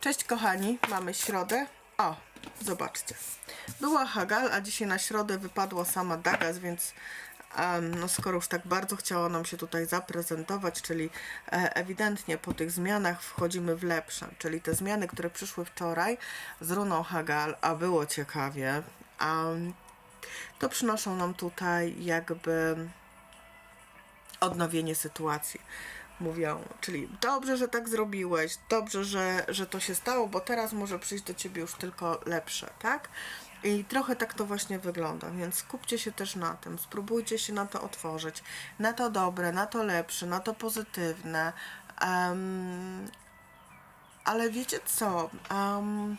Cześć kochani, mamy środę. O, zobaczcie. Była Hagal, a dzisiaj na środę wypadła sama Dagas, więc em, no skoro już tak bardzo chciała nam się tutaj zaprezentować, czyli e, ewidentnie po tych zmianach wchodzimy w lepsze, czyli te zmiany, które przyszły wczoraj z runą Hagal, a było ciekawie, em, to przynoszą nam tutaj jakby odnowienie sytuacji. Mówią, czyli dobrze, że tak zrobiłeś, dobrze, że, że to się stało, bo teraz może przyjść do ciebie już tylko lepsze, tak? I trochę tak to właśnie wygląda, więc skupcie się też na tym, spróbujcie się na to otworzyć, na to dobre, na to lepsze, na to pozytywne. Em, ale wiecie co? Um,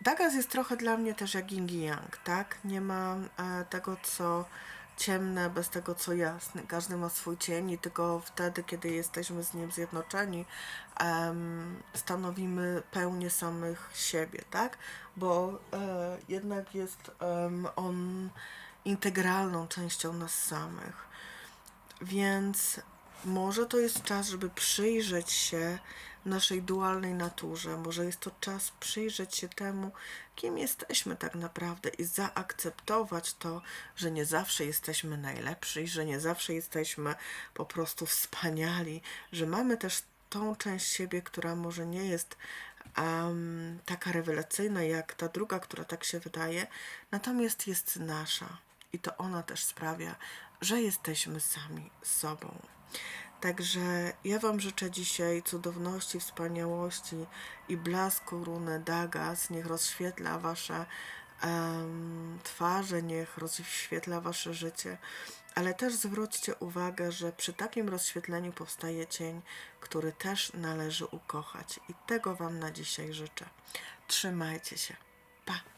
Dagas jest trochę dla mnie też jak Yin i Yang, tak? Nie ma e, tego, co ciemne, bez tego, co jasne. Każdy ma swój cień i tylko wtedy, kiedy jesteśmy z nim zjednoczeni, em, stanowimy pełnię samych siebie, tak? Bo e, jednak jest em, on integralną częścią nas samych. Więc może to jest czas, żeby przyjrzeć się naszej dualnej naturze. Może jest to czas przyjrzeć się temu, kim jesteśmy tak naprawdę i zaakceptować to, że nie zawsze jesteśmy najlepsi, że nie zawsze jesteśmy po prostu wspaniali, że mamy też tą część siebie, która może nie jest em, taka rewelacyjna jak ta druga, która tak się wydaje, natomiast jest nasza. I to ona też sprawia, że jesteśmy sami sobą. Także ja Wam życzę dzisiaj cudowności, wspaniałości i blasku runy Dagas. Niech rozświetla Wasze em, twarze, niech rozświetla Wasze życie. Ale też zwróćcie uwagę, że przy takim rozświetleniu powstaje cień, który też należy ukochać. I tego Wam na dzisiaj życzę. Trzymajcie się. Pa!